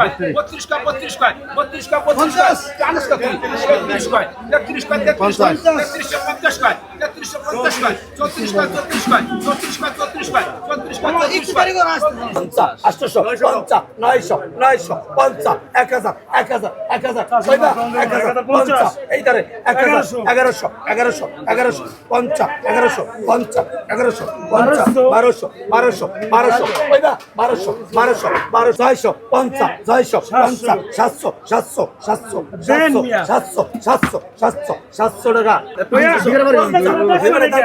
কয়? বত্রিশ কয় বত্রিশ কয়? বত্রিশ কয় বত্রিশ কয়? চালিশ কয় তেত্রিশ কয় তেত্রিশ কয় তেত্রিশ পঞ্চাশ কয় তেত্রিশ পঞ্চাশ কয়। চৌত্রিশ পাই চৌত্রিশ পাই চৌত্রিশ পাই চৌত্রিশ পাই চৌত্রিশ পাই চৌত্রিশ পাই পঞ্চা আটশো পঞ্চা নয়শো নয়শো পঞ্চা এক হাজার এক হাজার এক হাজার এক হাজার পঞ্চা এই ধারে এক হাজার এগারোশো এগারোশো এগারোশো পঞ্চা এগারোশো পঞ্চা এগারোশো পঞ্চা বারোশো। বারোশো বারোশো ছয়বা বারোশো বারোশো বারো ছয়শো পঞ্চা ছয়শো পঞ্চা সাতশো সাতশো সাতশো সাতশো সাতশো সাতশো সাতশো সাতশো টাকা। এবারে দাম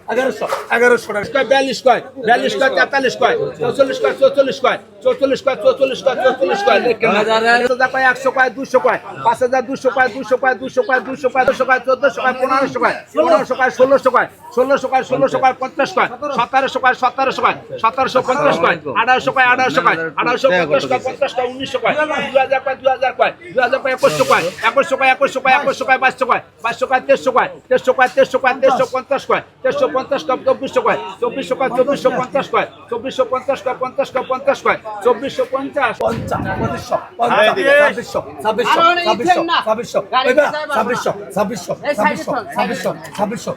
এগারোশো। এগারোশো টাকা। বিয়াল্লিশ কয়? বিয়াল্লিশ কয় তেতাল্লিশ কয়? চৌচল্লিশ কয় চৌচল্লিশ কয়? চৌচল্লিশ কয় চৌচল্লিশ কয় চৌচল্লিশ কয়? কয় একশো কয় দুশো কয়? পাঁচ হাজার দুশো কয় দুশো কয় দুশো কয় দুশো কয় দুশো কয় চোদ্দশো কয় পনেরোশো কয় পনেরোশো কয় ষোলোশো কয় ষোলোশো কয় ষোলোশো কয় পঞ্চাশ কয় সতেরোশো কয় সতেরোশো কয় সতেরোশো পঞ্চাশ কয় আঠারোশো কয় আঠারোশো কয় আঠারোশো পঞ্চাশ কয় পঞ্চাশ কয় উনিশশো কয় দু হাজার কয় দু হাজার কয় দু হাজার কয় একুশশো কয় একুশশো কয় একুশশো কয় একুশশো কয় বাইশশো কয় বাইশশো কয় তেরোশো কয় তেরোশো কয় তেরোশো কয় তেরোশো পঞ্চাশ কয় তেরোশো পঞ্চাশ কয় চব্বিশশো কয় চব্বিশশো কয় চব্বিশশো পঞ্চাশ কয় চব্বিশশো পঞ্চাশ কয় পঞ্চাশ কয় পঞ্চাশ কয় চব্বিশশো পঞ্চাশ। পঞ্চা পঁচিশশো পঞ্চা ছাব্বিশশো ছাব্বিশশো ছাব্বিশশো ছাব্বিশশো ছাব্বিশশো ছাব্বিশশো ছাব্বিশশো ছাব্বিশশো ছাব্বিশশো ছাব্বিশশো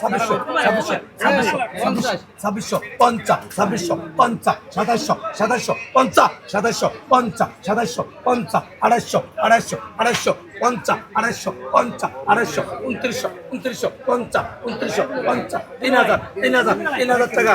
ছাব্বিশশো ছাব্বিশশো ছাব্বিশশো ছাব্বিশশো ছাব্বিশশো পঞ্চা ছাব্বিশশো পঞ্চা সাতাশশো সাতাশশো পঞ্চা সাতাশশো পঞ্চা সাতাশশো পঞ্চা আড়াইশো আড়াইশো আড়াইশো পঞ্চা আড়াইশো পঞ্চা আড়াইশো, উনত্রিশশো উনত্রিশশো পঞ্চা উনত্রিশশো পঞ্চা তিন হাজার তিন হাজার তিন হাজার টাকা।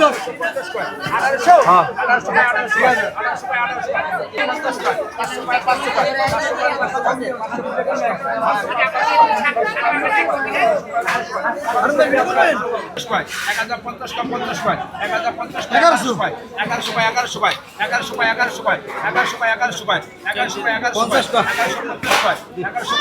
পঞ্চাশ হ্যাঁ। এগারোশো কয় এগারোশো কয় এগারোশো কয় এগারোশো কয় এগারোশো কয় এগারোশো কয় এগারোশো কয় এগারোশো কয় এগারোশো কয় এগারোশো পঞ্চাশ কয় এগারোশো পঞ্চাশ এগারোশো